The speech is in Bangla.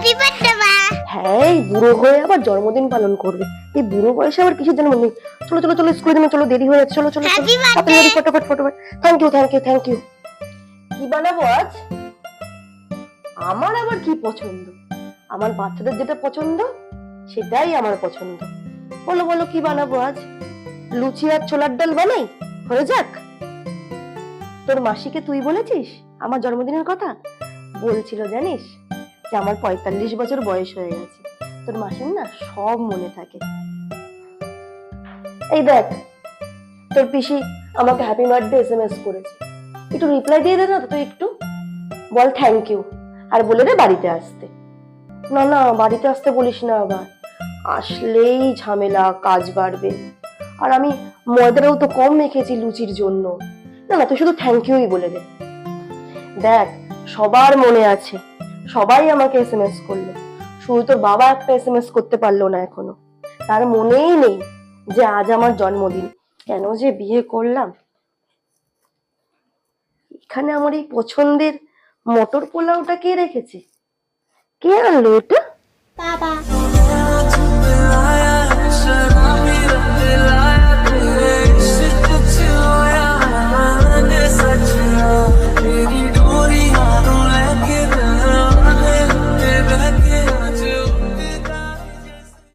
হ্যাপি বার্থডে মা। হ্যাঁ এই বুড়ো হয়ে আবার জন্মদিন পালন করবে। এই বুড়ো বয়সে আবার কিসের জন্য নেই চলো চলো চলো স্কুলে চলো দেরি হয়ে যাচ্ছে। চলো চলো হ্যাপি বার্থডে ফটোফট ফটোফট। Thank you thank you thank you কি বানাবো আজ? আমার আবার কি পছন্দ? আমার বাচ্চাদের যেটা পছন্দ সেটাই আমার পছন্দ। বলো বলো কি বানাবো আজ? লুচি আর ছোলার ডাল বানাই? হয়ে যাক। তোর মাসিকে তুই বলেছিস আমার জন্মদিনের কথা? বলছিল জানিস? যে আমার পঁয়তাল্লিশ বছর বয়স হয়ে গেছে। তোর মাসির না সব মনে থাকে। এই দেখ, তোর পিসি আমাকে happy birthday S M S করেছে। একটু রিপ্লাই দিয়ে দে না তুই একটু। বল থ্যাংক ইউ আর বলে দে বাড়িতে আসতে। না না, বাড়িতে আসতে বলিস না আবার। আসলেই ঝামেলা, কাজ বাড়বে। আর আমি ময়দাটাও তো কম মেখেছি লুচির জন্য। না না, তুই শুধু থ্যাংক ইউই বলে দে। দেখ, সবার মনে আছে। সবাই আমাকে এস এম এস করল। শুধু তোর বাবা একটা এস এম এস করতে পারল না এখনও। তার মনেই নেই যে আজ আমার জন্মদিন। কেন যে বিয়ে করলাম? এখানে আমার এই পছন্দের মটর পোলাওটা কে রেখেছে? কে আনলো এটা?